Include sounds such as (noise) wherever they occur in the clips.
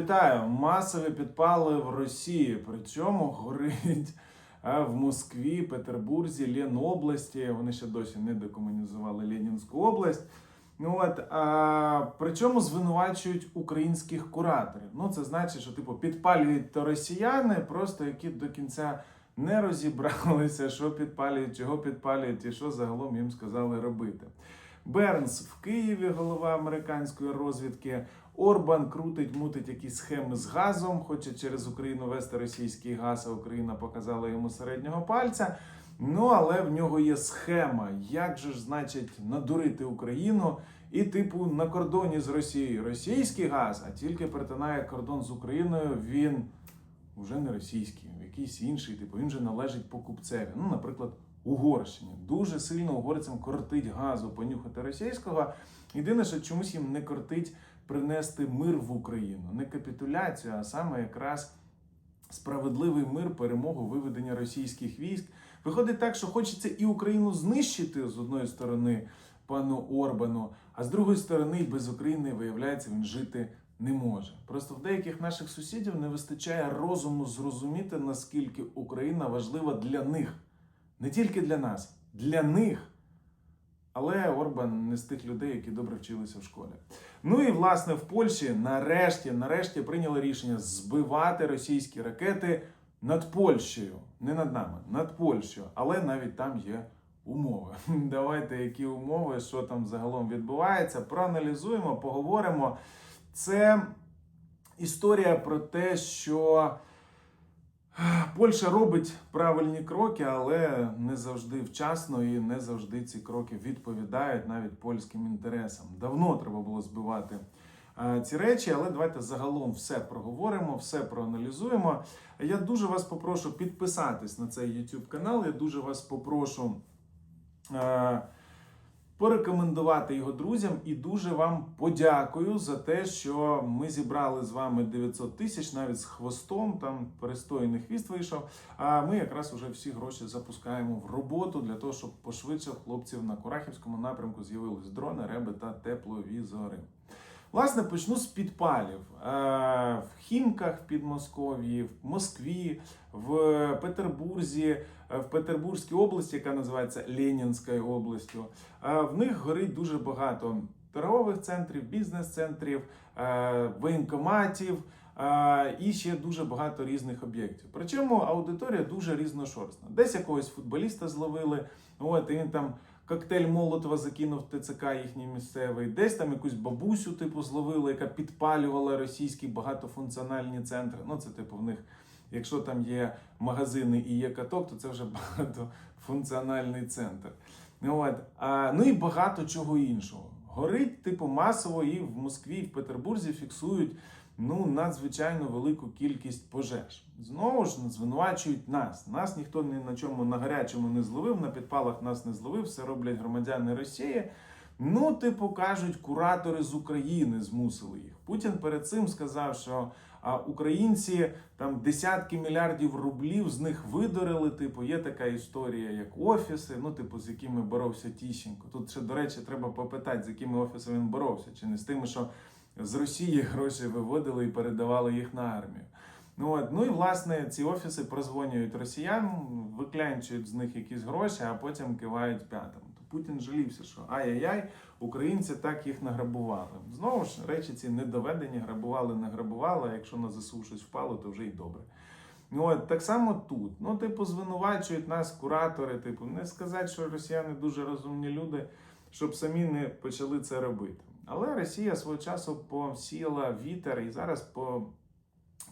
Вітаю! Масові підпали в Росії. Причому горить (laughs) в Москві, Петербурзі, Ленобласті. Вони ще досі не декомунізували Ленінську область. Ну от а, причому звинувачують українських кураторів. Ну це значить, що типу підпалюють то росіяни, просто які до кінця не розібралися, що підпалюють, чого підпалюють і що загалом їм сказали робити. Бернс в Києві, голова американської розвідки. Орбан крутить, мутить якісь схеми з газом, хоче через Україну вести російський газ, а Україна показала йому середнього пальця. Ну але в нього є схема, як же ж, значить, надурити Україну і, типу, на кордоні з Росією російський газ, а тільки перетинає кордон з Україною, він вже не російський, якийсь інший, типу, він же належить покупцеві. Ну, наприклад, Угорщині. Дуже сильно угорцям кортить газу понюхати російського. Єдине, що чомусь їм не кортить принести мир в Україну, не капітуляцію, а саме якраз справедливий мир, перемогу, виведення російських військ. Виходить так, що хочеться і Україну знищити з одної сторони пану Орбану, а з другої сторони, без України, виявляється, він жити не може. Просто в деяких наших сусідів не вистачає розуму зрозуміти, наскільки Україна важлива для них, не тільки для нас, для них. Але Орбан не з тих людей, які добре вчилися в школі. Ну і власне в Польщі нарешті, нарешті прийняли рішення збивати російські ракети над Польщею, не над нами, над Польщею. Але навіть там є умови. (laughs) Давайте які умови, що там загалом відбувається, проаналізуємо, поговоримо. Це історія про те, що. Польща робить правильні кроки, але не завжди вчасно і не завжди ці кроки відповідають навіть польським інтересам. Давно треба було збивати е, ці речі, але давайте загалом все проговоримо, все проаналізуємо. Я дуже вас попрошу підписатись на цей YouTube канал. Я дуже вас попрошу. Порекомендувати його друзям і дуже вам подякую за те, що ми зібрали з вами 900 тисяч навіть з хвостом. Там перестойний хвіст вийшов. А ми якраз уже всі гроші запускаємо в роботу для того, щоб пошвидше хлопців на Курахівському напрямку з'явились дрони, реби та тепловізори. Власне, почну з підпалів Е, в Хімках в Підмосков'ї, в Москві, в Петербурзі, е, в Петербурзькій області, яка називається Ленінською областю. Е, В них горить дуже багато торгових центрів, бізнес-центрів, воєнкоматів. І ще дуже багато різних об'єктів. Причому аудиторія дуже різношорстна. Десь якогось футболіста зловили, от і він там коктейль Молотова закинув ТЦК їхній місцевий, десь там якусь бабусю, типу, зловили, яка підпалювала російські багатофункціональні центри. Ну, це типу в них, якщо там є магазини і є каток, то це вже (laughs) багатофункціональний центр. От. А, ну і багато чого іншого. Горить, типу, масово і в Москві, і в Петербурзі фіксують ну, надзвичайно велику кількість пожеж. Знову ж звинувачують нас. Нас ніхто ні на чому на гарячому не зловив, на підпалах нас не зловив, все роблять громадяни Росії. Ну, типу, кажуть, куратори з України змусили їх. Путін перед цим сказав, що а, українці там десятки мільярдів рублів з них видорили. Типу, є така історія, як офіси, ну, типу, з якими боровся Тіщенко. Тут ще, до речі, треба попитати, з якими офісами він боровся, чи не з тими, що з Росії гроші виводили і передавали їх на армію. Ну, от. ну і власне ці офіси прозвонюють росіян, виклянчують з них якісь гроші, а потім кивають п'ятим. То Путін жалівся, що ай-яй-яй, українці так їх награбували. Знову ж речі ці недоведені, грабували, не грабували. а Якщо на ЗСУ щось впало, то вже й добре. Ну, от, так само тут. Ну, типу, звинувачують нас куратори. Типу, не сказати, що росіяни дуже розумні люди, щоб самі не почали це робити. Але Росія свого часу посіяла вітер і зараз по,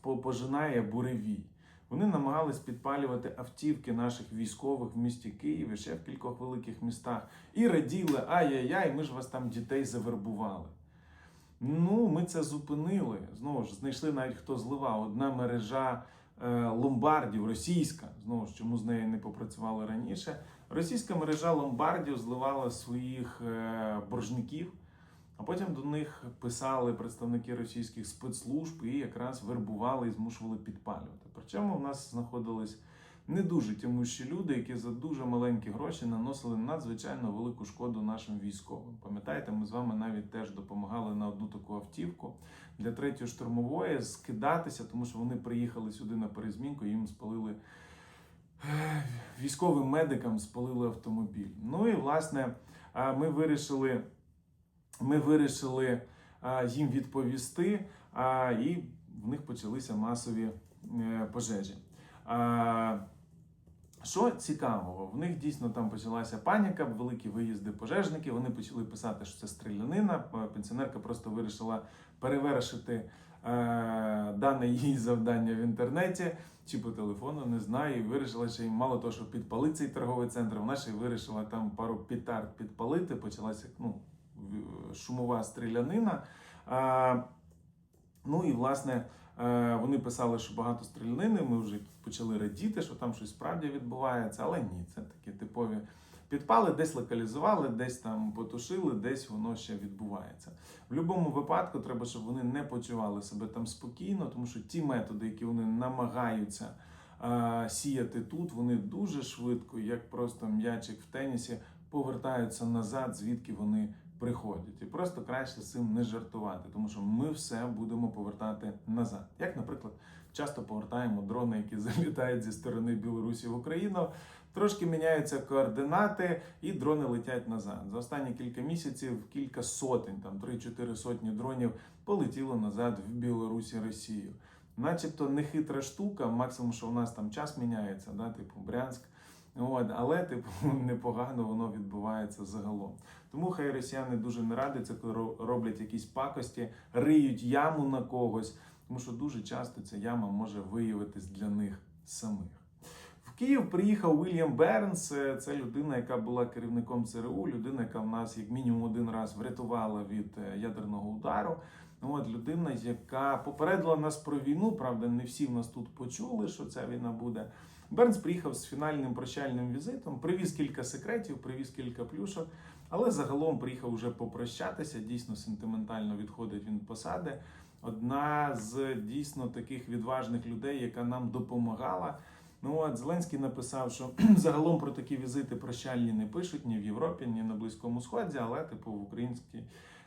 по, пожинає буревій. Вони намагались підпалювати автівки наших військових в місті Києві, ще в кількох великих містах, і раділи, ай-яй-яй, ми ж вас там дітей завербували. Ну, ми це зупинили. Знову ж знайшли навіть хто зливав. Одна мережа е, ломбардів, російська, знову ж чому з нею не попрацювали раніше. Російська мережа ломбардів зливала своїх е, боржників. Потім до них писали представники російських спецслужб і якраз вербували і змушували підпалювати. Причому в нас знаходились не дуже тямущі люди, які за дуже маленькі гроші наносили надзвичайно велику шкоду нашим військовим. Пам'ятаєте, ми з вами навіть теж допомагали на одну таку автівку для третьої штурмової скидатися, тому що вони приїхали сюди на перезмінку, їм спалили військовим медикам спалили автомобіль. Ну і власне ми вирішили, ми вирішили їм відповісти, і в них почалися масові е, пожежі. Що цікавого, в них дійсно там почалася паніка, великі виїзди пожежників. Вони почали писати, що це стрілянина. Пенсіонерка просто вирішила перевершити е, дане їй завдання в інтернеті чи по телефону, не знаю. І вирішила, що їм мало того, що підпалити цей торговий центр, вона ще й вирішила там пару петард підпалити. Почалася ну, шумова стрілянина. Ну і власне. Е, Вони писали, що багато стрілянини. Ми вже почали радіти, що там щось справді відбувається, але ні, це такі типові підпали, десь локалізували, десь там потушили, десь воно ще відбувається. В будь-якому випадку треба, щоб вони не почували себе там спокійно, тому що ті методи, які вони намагаються е, сіяти тут, вони дуже швидко, як просто м'ячик в тенісі, повертаються назад, звідки вони приходять. І просто краще з цим не жартувати, тому що ми все будемо повертати назад. Як, наприклад, часто повертаємо дрони, які (laughs) залітають зі сторони Білорусі в Україну. Трошки міняються координати, і дрони летять назад. За останні кілька місяців кілька сотень, там 3-4 сотні дронів полетіло назад в Білорусі Росію. Начебто нехитра штука, максимум, що у нас там час міняється, да, типу Брянськ. От, але типу (laughs) непогано воно відбувається загалом. Тому хай росіяни дуже не радяться, коли роблять якісь пакості, риють яму на когось, тому що дуже часто ця яма може виявитись для них самих. В Київ приїхав Уільям Бернс. Це це людина, яка була керівником ЦРУ, людина, яка в нас як мінімум один раз врятувала від е, ядерного удару. От людина, яка попередила нас про війну. Правда, не всі в нас тут почули, що ця війна буде. Бернс приїхав з фінальним прощальним візитом, привіз кілька секретів, привіз кілька плюшок, але загалом приїхав уже попрощатися. Дійсно сентиментально відходить він посади. Одна з дійсно таких відважних людей, яка нам допомагала. Ну от Зеленський написав, що (clears throat) загалом про такі візити прощальні не пишуть ні в Європі, ні на Близькому Сході, але типу в українській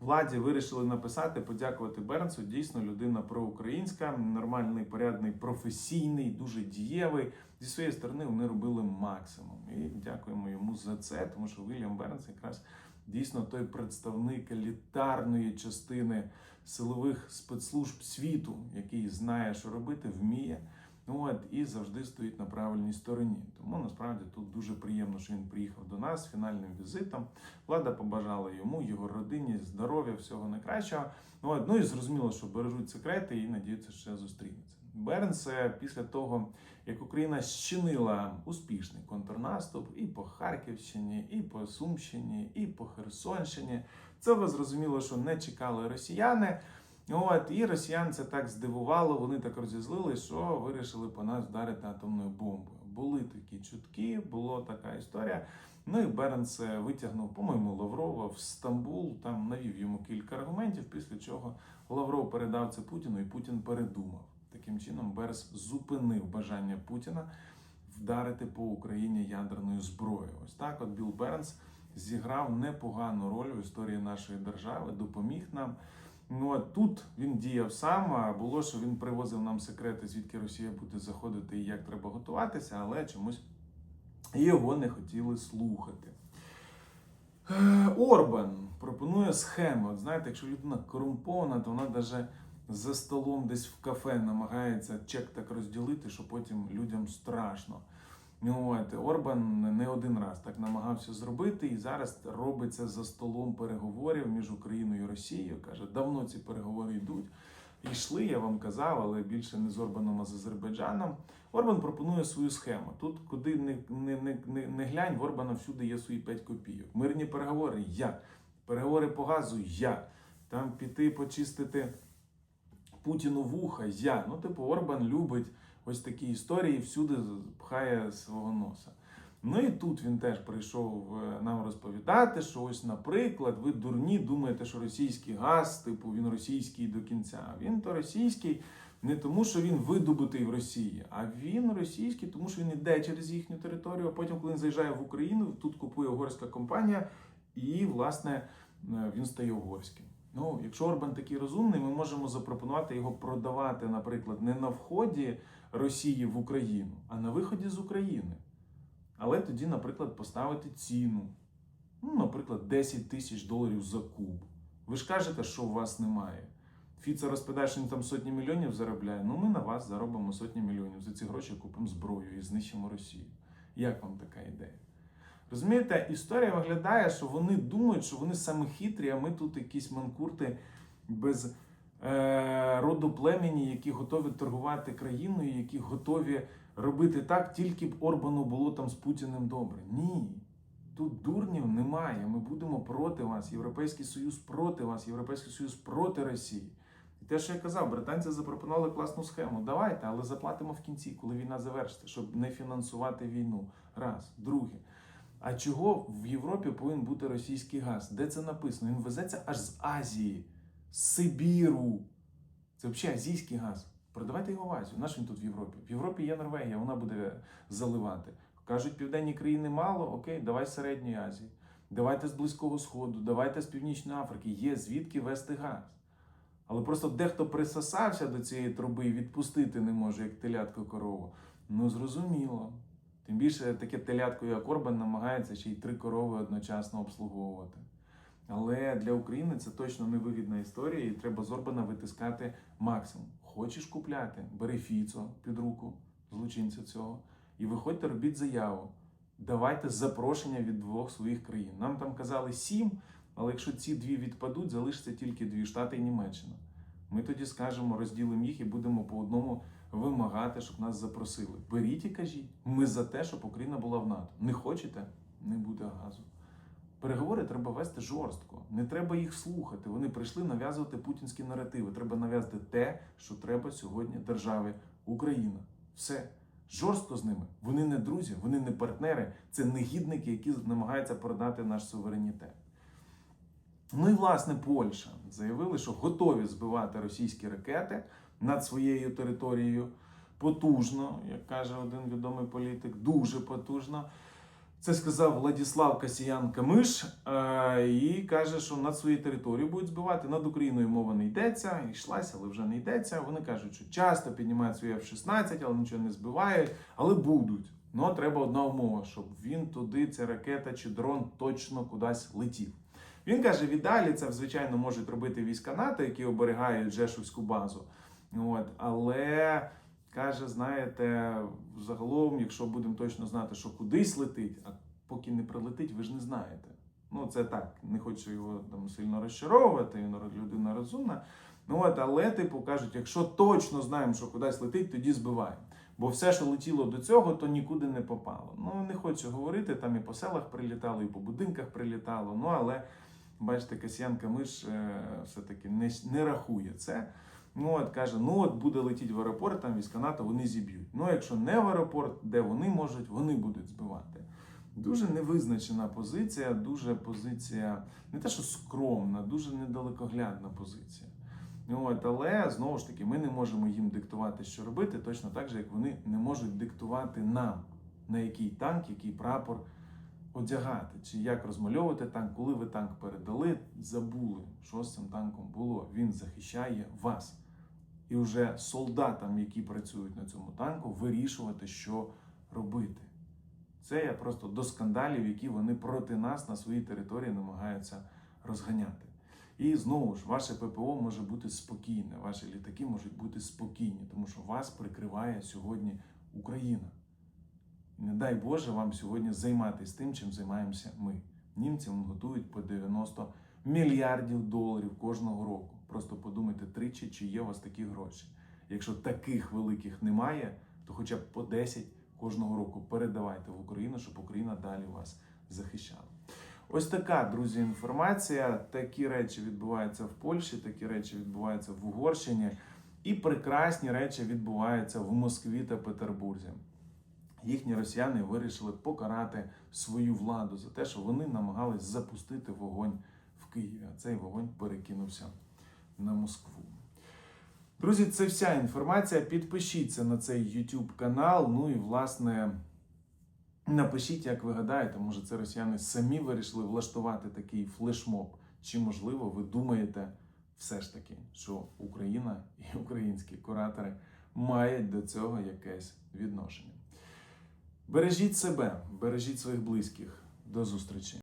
владі вирішили написати, подякувати Бернсу. Дійсно, людина проукраїнська, нормальний, порядний, професійний, дуже дієвий. Зі своєї сторони вони робили максимум. І дякуємо йому за це, тому що Вільям Бернс якраз дійсно той представник елітарної частини силових спецслужб світу, який знає, що робити, вміє. Ну от і завжди стоїть на правильній стороні. Тому насправді тут дуже приємно, що він приїхав до нас з фінальним візитом. Влада побажала йому, його родині, здоров'я, всього найкращого. Ну, от, ну і зрозуміло, що бережуть секрети і надіються, що зустрінеться. Бернс е, після того, як Україна щинила успішний контрнаступ і по Харківщині, і по Сумщині, і по Херсонщині. Це ви зрозуміло, що не чекали росіяни. От, і росіян це так здивувало, вони так розізлили, що вирішили по нас вдарити атомною бомбою. Були такі чутки, була така історія. Ну і Бернс витягнув, по-моєму, Лаврова в Стамбул, там навів йому кілька аргументів, після чого Лавров передав це Путіну, і Путін передумав. Таким чином, Бернс зупинив бажання Путіна вдарити по Україні ядерною зброєю. Ось так, от Білл Бернс зіграв непогану роль в історії нашої держави, допоміг нам. Ну а тут він діяв сам. А було, що він привозив нам секрети, звідки Росія буде заходити і як треба готуватися, але чомусь його не хотіли слухати. Е, Орбан пропонує схему. От знаєте, якщо людина корумпована, то вона навіть за столом десь в кафе намагається чек так розділити, що потім людям страшно. Ну, от, Орбан не один раз так намагався зробити, і зараз робить це за столом переговорів між Україною і Росією. Каже, давно ці переговори йдуть. Йшли, я вам казав, але більше не з Орбаном, а з Азербайджаном. Орбан пропонує свою схему. Тут, куди не, не, не, не глянь, в Орбана всюди є свої 5 копійок. Мирні переговори я. Переговори по газу я. Там піти почистити Путіну вуха я. Ну, типу, Орбан любить ось такі історії, всюди пхає свого носа. Ну і тут він теж прийшов е, нам розповідати, що ось, наприклад, ви дурні думаєте, що російський газ, типу, він російський до кінця. Він то російський, Не тому, що він видобутий в Росії, а він російський, тому що він йде через їхню територію. А потім, коли він заїжджає в Україну, тут купує угорська компанія, і власне е, він стає угорським. Ну, якщо Орбан такий розумний, ми можемо запропонувати його продавати, наприклад, не на вході Росії в Україну, а на виході з України. Але тоді, наприклад, поставити ціну. Ну, наприклад, 10 тисяч доларів за куб. Ви ж кажете, що у вас немає. Фіца розповідає, що він там сотні мільйонів заробляє. Ну, ми на вас заробимо сотні мільйонів. За ці гроші купимо зброю і знищимо Росію. Як вам така ідея? Розумієте, історія виглядає, що вони думають, що вони саме хитрі, а ми тут якісь манкурти без е, роду племені, які готові торгувати країною, які готові робити так, тільки б Орбану було там з Путіним добре. Ні. Тут дурнів немає. Ми будемо проти вас. Європейський Союз проти вас, Європейський Союз проти Росії. І те, що я казав, британці запропонували класну схему. Давайте, але заплатимо в кінці, коли війна завершиться, щоб не фінансувати війну. Раз. Друге. А чого в Європі повинен бути російський газ? Де це написано? Він везеться аж з Азії, з Сибіру. Це взагалі азійський газ. Продавайте його в Азію. Наш він тут в Європі. В Європі є Норвегія, вона буде заливати. Кажуть, південні країни мало, окей, давай з Середньої Азії. Давайте з Близького Сходу, давайте з Північної Африки. Є звідки вести газ. Але просто дехто присосався до цієї труби і відпустити не може, як телятко корову. Ну, зрозуміло. Тим більше таке телятко, як Орбан, намагається ще й три корови одночасно обслуговувати. Але для України це точно невигідна історія, і треба з Орбана витискати максимум. Хочеш купляти, бери Фіцо під руку, злочинця цього, і виходьте, робіть заяву. Давайте запрошення від двох своїх країн. Нам там казали сім, але якщо ці дві відпадуть, залишиться тільки дві Штати і Німеччина. Ми тоді скажемо, розділимо їх і будемо по одному вимагати, щоб нас запросили. Беріть і кажіть, ми за те, щоб Україна була в НАТО. Не хочете, не буде газу. Переговори треба вести жорстко. Не треба їх слухати. Вони прийшли нав'язувати путінські наративи. Треба нав'язати те, що треба сьогодні державі Україна. Все. Жорстко з ними. Вони не друзі, вони не партнери, це негідники, які намагаються продати наш суверенітет. Ну і власне Польща заявили, що готові збивати російські ракети над своєю територією потужно, як каже один відомий політик, дуже потужно. Це сказав Владіслав Касіян Камиш е, і каже, що над своєю територією будуть збивати. Над Україною мова не йдеться, йшлася, але вже не йдеться. Вони кажуть, що часто піднімають свої F-16, але нічого не збивають, але будуть. Ну, треба одна умова, щоб він туди, ця ракета чи дрон точно кудись летів. Він каже, віддалі це, звичайно, можуть робити війська НАТО, які оберігають Жешовську базу. От, але каже, знаєте, загалом, якщо будемо точно знати, що кудись летить, а поки не прилетить, ви ж не знаєте. Ну, це так, не хочу його там сильно розчаровувати, він людина розумна. Ну от, але, типу, кажуть, якщо точно знаємо, що кудись летить, тоді збиваємо. Бо все, що летіло до цього, то нікуди не попало. Ну, не хочу говорити, там і по селах прилітало, і по будинках прилітало. Ну, але бачите, Касьян Камиш е, все-таки не, не рахує це. Ну, от каже, ну от буде летіти в аеропорт, там війська НАТО, вони зіб'ють. Ну, якщо не в аеропорт, де вони можуть, вони будуть збивати. Дуже невизначена позиція, дуже позиція, не те, що скромна, дуже недалекоглядна позиція. Ну, От, але знову ж таки, ми не можемо їм диктувати, що робити, точно так же, як вони не можуть диктувати нам, на який танк, який прапор одягати, чи як розмальовувати танк, коли ви танк передали, забули, що з цим танком було. Він захищає вас. І вже солдатам, які працюють на цьому танку, вирішувати, що робити. Це я просто до скандалів, які вони проти нас на своїй території намагаються розганяти. І знову ж, ваше ППО може бути спокійне, ваші літаки можуть бути спокійні, тому що вас прикриває сьогодні Україна. Не дай Боже вам сьогодні займатися тим, чим займаємося ми. Німці вам готують по 90 мільярдів доларів кожного року. Просто подумайте тричі, чи є у вас такі гроші. Якщо таких великих немає, то хоча б по 10 кожного року передавайте в Україну, щоб Україна далі вас захищала. Ось така, друзі, інформація. Такі речі відбуваються в Польщі, такі речі відбуваються в Угорщині, і прекрасні речі відбуваються в Москві та Петербурзі. Їхні росіяни вирішили покарати свою владу за те, що вони намагались запустити вогонь в Києві. А цей вогонь перекинувся на Москву. Друзі, це вся інформація. Підпишіться на цей YouTube канал. Ну і власне. Напишіть, як ви гадаєте, може це росіяни самі вирішили влаштувати такий флешмоб. Чи можливо ви думаєте все ж таки, що Україна і українські куратори мають до цього якесь відношення? Бережіть себе, бережіть своїх близьких. До зустрічі!